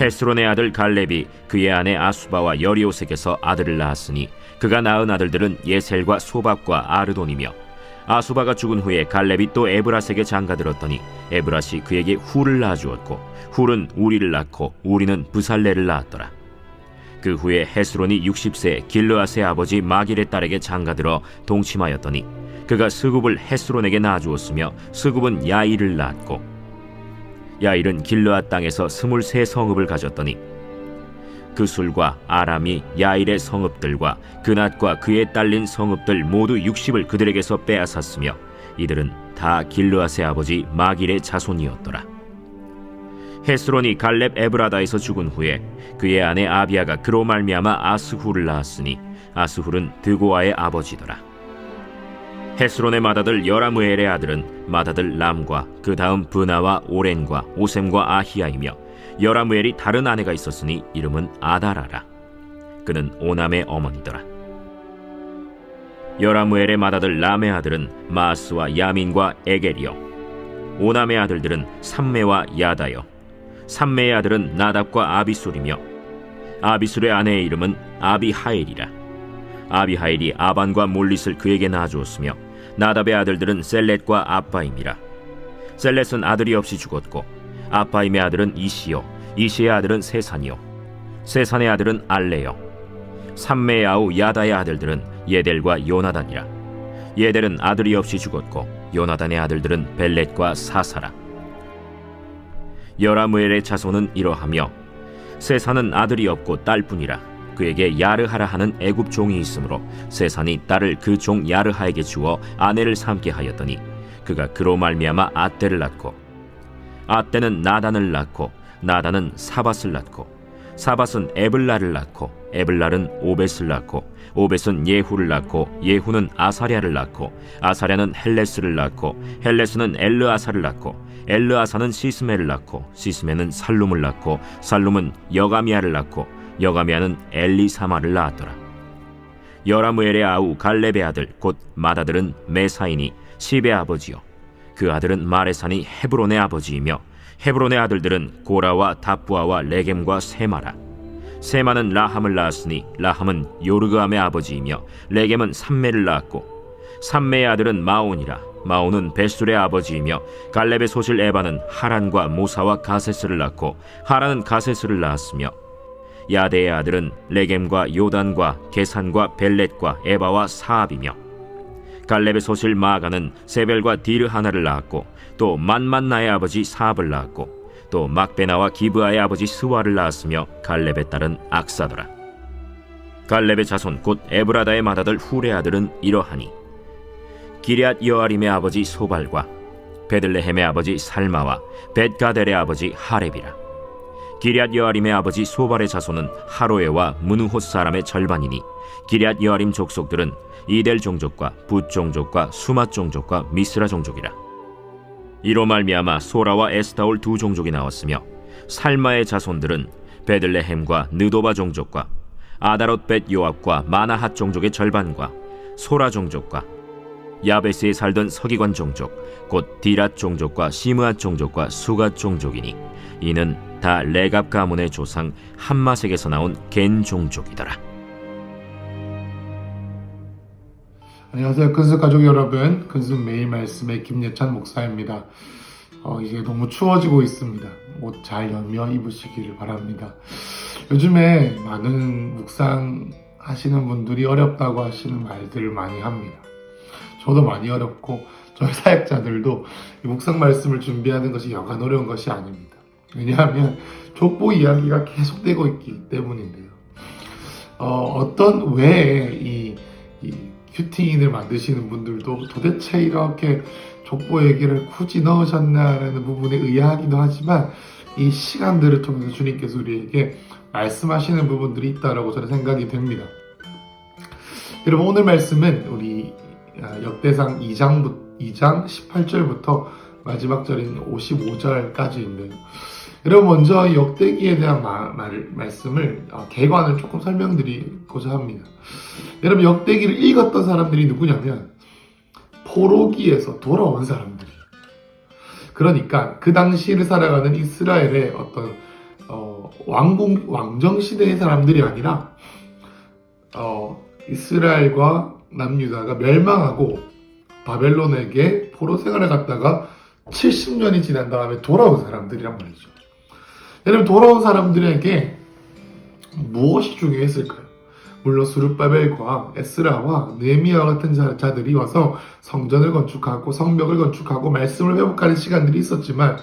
헤스론의 아들 갈렙이 그의 아내 아수바와 여리오색에서 아들을 낳았으니 그가 낳은 아들들은 예셀과 소박과 아르돈이며 아수바가 죽은 후에 갈렙이 또 에브라색에 장가들었더니 에브라시 그에게 훌을 낳아주었고 훌은 우리를 낳고 우리는 부살레를 낳았더라. 그 후에 헤스론이 60세 길르앗의 아버지 마길의 딸에게 장가들어 동침하였더니 그가 스굽을 헤스론에게 낳아주었으며 스굽은 야일을 낳았고 야일은 길르앗 땅에서 스물세 성읍을 가졌더니 그 술과 아람이 야일의 성읍들과 그낫과 그에 딸린 성읍들 모두 60을 그들에게서 빼앗았으며 이들은 다 길르앗의 아버지 마길의 자손이었더라. 헤스론이 갈렙 에브라다에서 죽은 후에 그의 아내 아비아가 그로 말미암아 아스후를 낳았으니 아스훌은 드고아의 아버지더라. 헤스론의 맏아들 여라무엘의 아들은 맏아들 람과 그 다음 브나와 오렌과 오셈과 아히야이며 여라무엘이 다른 아내가 있었으니 이름은 아다라라. 그는 오남의 어머니더라. 여라무엘의 맏아들 람의 아들은 마스와 야민과 에겔이요. 오남의 아들들은 삼메와 야다요. 삼메의 아들은 나답과 아비술이며 아비술의 아내의 이름은 아비하엘이라. 아비하일이 아반과 몰릿을 그에게 낳아주었으며 나답의 아들들은 셀렛과 아빠임이라. 셀렛은 아들이 없이 죽었고 아빠임의 아들은 이시요 이시의 아들은 세산이요 세산의 아들은 알레요. 삼메의 아우 야다의 아들들은 예델과 요나단이라. 예델은 아들이 없이 죽었고 요나단의 아들들은 벨렛과 사사라. 여라무엘의 자손은 이러하며 세산은 아들이 없고 딸뿐이라 그에게 야르하라 하는 애굽 종이 있으므로 세산이 딸을 그 종 야르하에게 주어 아내를 삼게 하였더니 그가 그로 말미암아 아떼를 낳고 아떼는 나단을 낳고 나단은 사밧을 낳고 사밧은 에블라를 낳고 에블랄은 오벳을 낳고 오벳은 예후를 낳고 예후는 아사랴를 낳고 아사랴는 헬레스를 낳고 헬레스는 엘르아사를 낳고 엘르아사는 시스메를 낳고 시스메는 살룸을 낳고 살룸은 여가미아를 낳고 여가미아는 엘리사마를 낳았더라. 여라무엘의 아우 갈렙의 아들 곧 맏아들은 메사이니 시베 아버지요. 그 아들은 마레산이 헤브론의 아버지이며 헤브론의 아들들은 고라와 다부아와 레겜과 세마라. 세마는 라함을 낳았으니 라함은 요르그암의 아버지이며 레겜은 삼메를 낳았고 삼메의 아들은 마온이라 마온은 베술의 아버지이며 갈렙의 소실 에바는 하란과 모사와 가세스를 낳고 하란은 가세스를 낳았으며 야데의 아들은 레겜과 요단과 게산과 벨렛과 에바와 사압이며 갈렙의 소실 마가는 세벨과 디르 하나를 낳았고 또 만만나의 아버지 사압을 낳았고 또 막베나와 기브아의 아버지 스와를 낳았으며 갈렙의 딸은 악사더라. 갈렙의 자손 곧 에브라다의 맏아들 훌의 아들은 이러하니 기리앗 여아림의 아버지 소발과 베들레헴의 아버지 살마와 벳가델의 아버지 하렙이라 기리앗 여아림의 아버지 소발의 자손은 하로에와 무누호 사람의 절반이니 기리앗 여아림 족속들은 이델 종족과 붓 종족과 수맛 종족과 미스라 종족이라. 이로 말미암아 소라와 에스타올 두 종족이 나왔으며 살마의 자손들은 베들레헴과 느도바 종족과 아다롯 벳 요압과 마나핫 종족의 절반과 소라 종족과 야베스에 살던 서기관 종족 곧 디랏 종족과 시므앗 종족과 수갓 종족이니 이는 다 레갑 가문의 조상 한마색에서 나온 겐 종족이더라. 안녕하세요. 근수 가족 여러분. 근수 매일 말씀의 김예찬 목사입니다. 어, 이제 너무 추워지고 있습니다. 옷 잘 연며 입으시기를 바랍니다. 요즘에 많은 묵상 하시는 분들이 어렵다고 하시는 말들을 많이 합니다. 저도 많이 어렵고 저희 사역자들도 이 묵상 말씀을 준비하는 것이 여간 어려운 것이 아닙니다. 왜냐하면 족보 이야기가 계속되고 있기 때문인데요. 어, 떤 왜이 이 큐팅인을 만드시는 분들도 도대체 이렇게 족보 얘기를 굳이 넣으셨나라는 부분에 의아하기도 하지만 이 시간들을 통해서 주님께서 우리에게 말씀하시는 부분들이 있다라고 저는 생각이 됩니다. 여러분 오늘 말씀은 우리 아, 역대상 2장, 2장 18절부터 마지막 절인 55절까지인데요. 여러분 먼저 역대기에 대한 마- 말, 말씀을 어, 개관을 조금 설명드리고자 합니다. 여러분 역대기를 읽었던 사람들이 누구냐면 포로기에서 돌아온 사람들이에요. 그러니까 그 당시를 살아가는 이스라엘의 어떤 어, 왕궁 왕정 시대의 사람들이 아니라 어, 이스라엘과 남유다가 멸망하고 바벨론에게 포로 생활을 갔다가 70년이 지난 다음에 돌아온 사람들이란 말이죠. 여러분 돌아온 사람들에게 무엇이 중요했을까요? 물론 수르바벨과 에스라와 네미아 같은 자- 자들이 와서 성전을 건축하고 성벽을 건축하고 말씀을 회복하는 시간들이 있었지만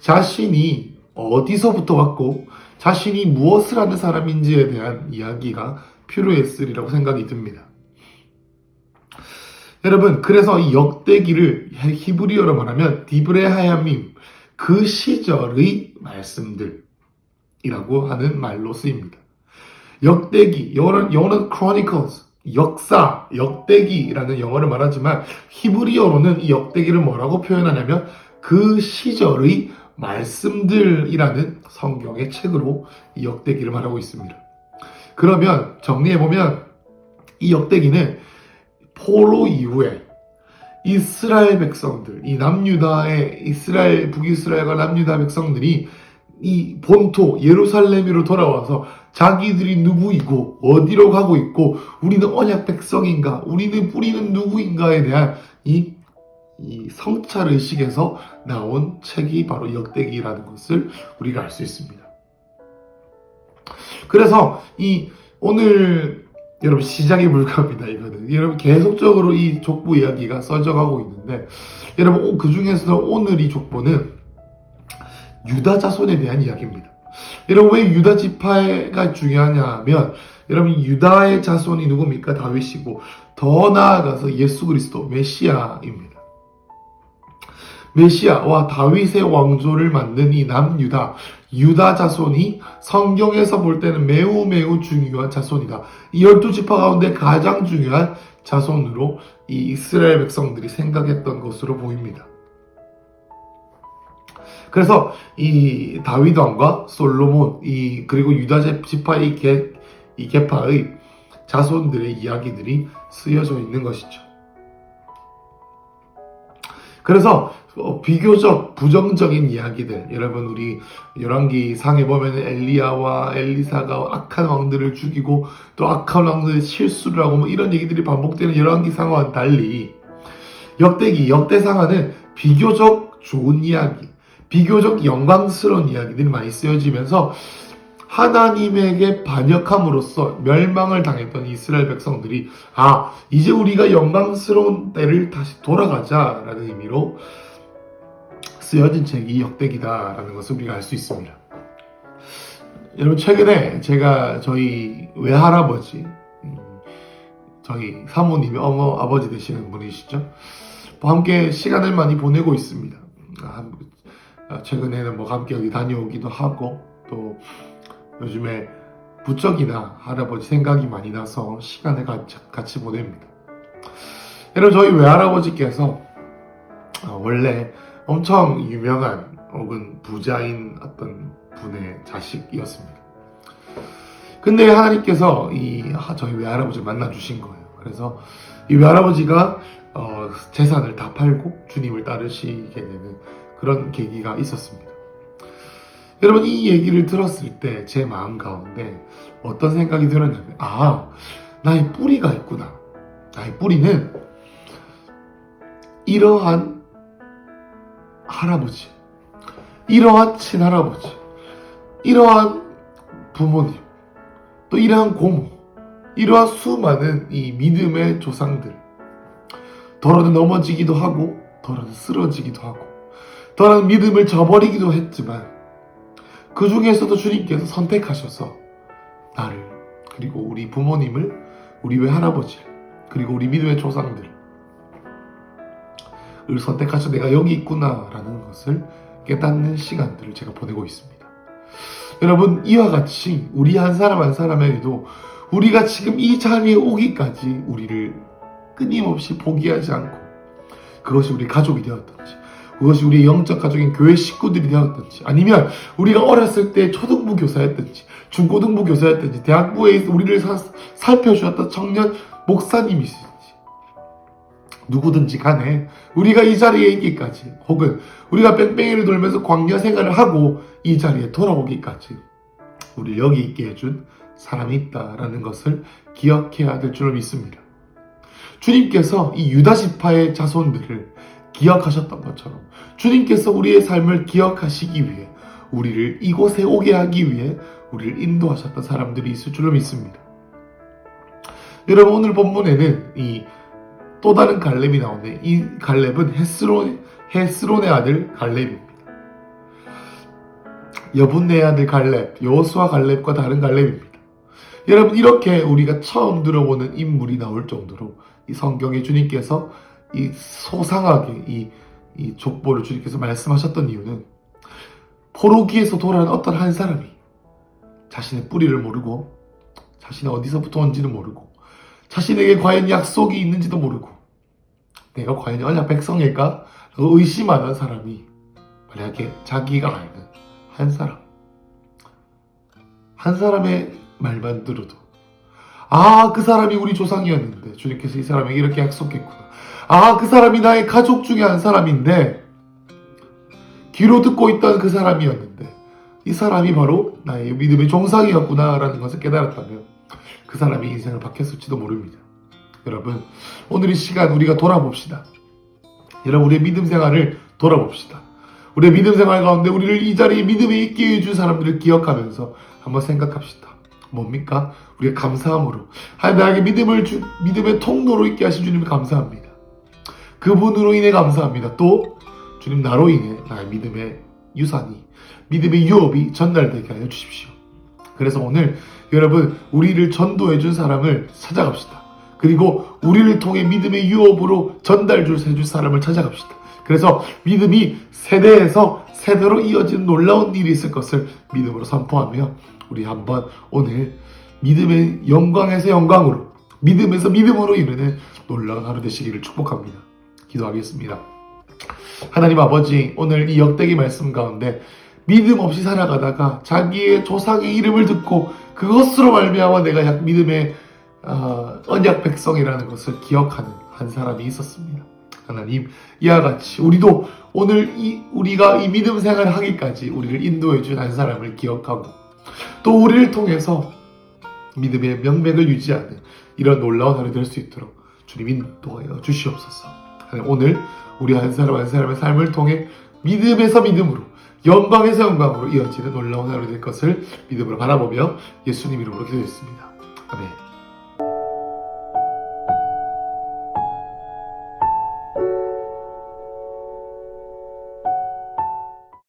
자신이 어디서부터 왔고 자신이 무엇을 하는 사람인지에 대한 이야기가 필요했으리라고 생각이 듭니다. 여러분 그래서 이 역대기를 히브리어로 말하면 디브레하야밈 그 시절의 말씀들이라고 하는 말로 쓰입니다. 역대기 영어는 영어는 chronicles 역사 역대기라는 영어를 말하지만 히브리어로는 이 역대기를 뭐라고 표현하냐면 그 시절의 말씀들이라는 성경의 책으로 이 역대기를 말하고 있습니다. 그러면 정리해 보면 이 역대기는 포로 이후에 이스라엘 백성들, 이 남유다의 이스라엘 북이스라엘과 남유다 백성들이 이 본토 예루살렘으로 돌아와서 자기들이 누구이고 어디로 가고 있고 우리는 언약 백성인가 우리는 뿌리는 누구인가에 대한 이, 이 성찰 의식에서 나온 책이 바로 역대기라는 것을 우리가 알 수 있습니다. 그래서 이 오늘 여러분 시작이 불가합니다 이거는 여러분 계속적으로 이 족보 이야기가 써져가고 있는데 여러분 그 중에서 오늘 이 족보는 유다 자손에 대한 이야기입니다. 여러분 왜 유다 지파가 중요하냐면 여러분 유다의 자손이 누굽니까 다윗이고 더 나아가서 예수 그리스도 메시아입니다. 메시아와 다윗의 왕조를 만든 이 남유다 유다 자손이 성경에서 볼 때는 매우 매우 중요한 자손이다. 이 열두 지파 가운데 가장 중요한 자손으로 이 이스라엘 백성들이 생각했던 것으로 보입니다. 그래서 이 다윗 왕과 솔로몬 이 그리고 유다 지파의 개, 이 계파의 자손들의 이야기들이 쓰여져 있는 것이죠. 그래서 어, 비교적 부정적인 이야기들. 여러분 우리 열왕기 상에 보면 엘리야와 엘리사가 악한 왕들을 죽이고 또 악한 왕들의 실수를 하고 뭐 이런 얘기들이 반복되는 열왕기 상과는 달리 역대기 역대상하는 비교적 좋은 이야기 비교적 영광스러운 이야기들이 많이 쓰여지면서 하나님에게 반역함으로써 멸망을 당했던 이스라엘 백성들이 아 이제 우리가 영광스러운 때를 다시 돌아가자라는 의미로 쓰여진 책이 역대기다라는 것을 우리가 알 수 있습니다. 여러분 최근에 제가 저희 외할아버지 음, 저희 사모님이 어머 아버지 되시는 분이시죠. 뭐 함께 시간을 많이 보내고 있습니다. 아, 최근에는 뭐 함께 여기 다녀오기도 하고 또 요즘에 부쩍이나 할아버지 생각이 많이 나서 시간을 같이, 같이 보냅니다. 여러분 저희 외할아버지께서 어, 원래 엄청 유명한 혹은 부자인 어떤 분의 자식이었습니다. 근데 하나님께서 이 하- 저희 외할아버지를 만나 주신 거예요. 그래서 이 외할아버지가 어, 재산을 다 팔고 주님을 따르시게 되는 그런 계기가 있었습니다. 여러분 이 얘기를 들었을 때 제 마음 가운데 어떤 생각이 들었냐면 아 나의 뿌리가 있구나. 나의 뿌리는 이러한 할아버지, 이러한 친할아버지, 이러한 부모님, 또 이러한 고모, 이러한 수많은 이 믿음의 조상들, 더러는 넘어지기도 하고, 더러는 쓰러지기도 하고, 더러는 믿음을 저버리기도 했지만, 그 중에서도 주님께서 선택하셔서 나를, 그리고 우리 부모님을, 우리 외할아버지를, 그리고 우리 믿음의 조상들을 을 선택하셔 내가 여기 있구나라는 것을 깨닫는 시간들을 제가 보내고 있습니다. 여러분 이와 같이 우리 한 사람 한 사람에게도 우리가 지금 이 자리에 오기까지 우리를 끊임없이 포기하지 않고 그것이 우리 가족이 되었던지 그것이 우리 영적 가족인 교회 식구들이 되었던지 아니면 우리가 어렸을 때 초등부 교사였던지 중고등부 교사였던지 대학부에 우리를 사- 살펴주셨던 청년 목사님이시든지 누구든지 간에 우리가 이 자리에 있기까지 혹은 우리가 뺑뺑이를 돌면서 광야 생활을 하고 이 자리에 돌아오기까지 우리 여기 있게 해준 사람이 있다라는 것을 기억해야 될 줄로 믿습니다. 주님께서 이 유다 지파의 자손들을 기억하셨던 것처럼 주님께서 우리의 삶을 기억하시기 위해 우리를 이곳에 오게 하기 위해 우리를 인도하셨던 사람들이 있을 줄로 믿습니다. 여러분 오늘 본문에는 이 또 다른 갈렙이 나오네. 이 갈렙은 헤스론 헤스론의 아들 갈렙입니다. 여분네의 아들 갈렙, 여호수아 갈렙과 다른 갈렙입니다. 여러분 이렇게 우리가 처음 들어보는 인물이 나올 정도로 이 성경에 주님께서 이 소상하게 이, 이 족보를 주님께서 말씀하셨던 이유는 포로기에서 돌아온 어떤 한 사람이 자신의 뿌리를 모르고 자신이 어디서부터 온지는 모르고 자신에게 과연 약속이 있는지도 모르고 내가 과연 언약 백성일까? 의심하는 사람이 만약에 자기가 아는 한 사람 한 사람의 말만 들어도 아 그 사람이 우리 조상이었는데 주님께서 이 사람에게 이렇게 약속했구나 아 그 사람이 나의 가족 중에 한 사람인데 귀로 듣고 있던 그 사람이었는데 이 사람이 바로 나의 믿음의 종상이었구나라는 것을 깨달았다면 그 사람이 인생을 바뀌었을지도 모릅니다. 여러분 오늘 이 시간 우리가 돌아봅시다. 여러분 우리의 믿음 생활을 돌아봅시다. 우리의 믿음 생활 가운데 우리를 이 자리에 믿음에 있게 해준 사람들을 기억하면서 한번 생각합시다. 뭡니까? 우리가 감사함으로 하나님 나에게 믿음을 주, 믿음의 통로로 있게 하신 주님 감사합니다. 그분으로 인해 감사합니다. 또 주님 나로 인해 나의 믿음의 유산이 믿음의 유업이 전달되게 하여 주십시오. 그래서 오늘 여러분 우리를 전도해 준 사람을 찾아갑시다. 그리고 우리를 통해 믿음의 유업으로 전달 줄 해줄 사람을 찾아갑시다. 그래서 믿음이 세대에서 세대로 이어지는 놀라운 일이 있을 것을 믿음으로 선포하며 우리 한번 오늘 믿음의 영광에서 영광으로 믿음에서 믿음으로 이르는 놀라운 하루 되시기를 축복합니다. 기도하겠습니다. 하나님 아버지 오늘 이 역대기 말씀 가운데 믿음 없이 살아가다가 자기의 조상의 이름을 듣고 그것으로 말미암아 내가 약 믿음의 어, 언약 백성이라는 것을 기억하는 한 사람이 있었습니다. 하나님 이와 같이 우리도 오늘 이 우리가 이 믿음 생활을 하기까지 우리를 인도해 준 한 사람을 기억하고 또 우리를 통해서 믿음의 명맥을 유지하는 이런 놀라운 하루 될 수 있도록 주님 인도하여 주시옵소서. 오늘 우리 한 사람 한 사람의 삶을 통해 믿음에서 믿음으로 영광에서 영광으로 이어지는 놀라운 하루 될 것을 믿음으로 바라보며 예수님 이름으로 기도했습니다. 아멘.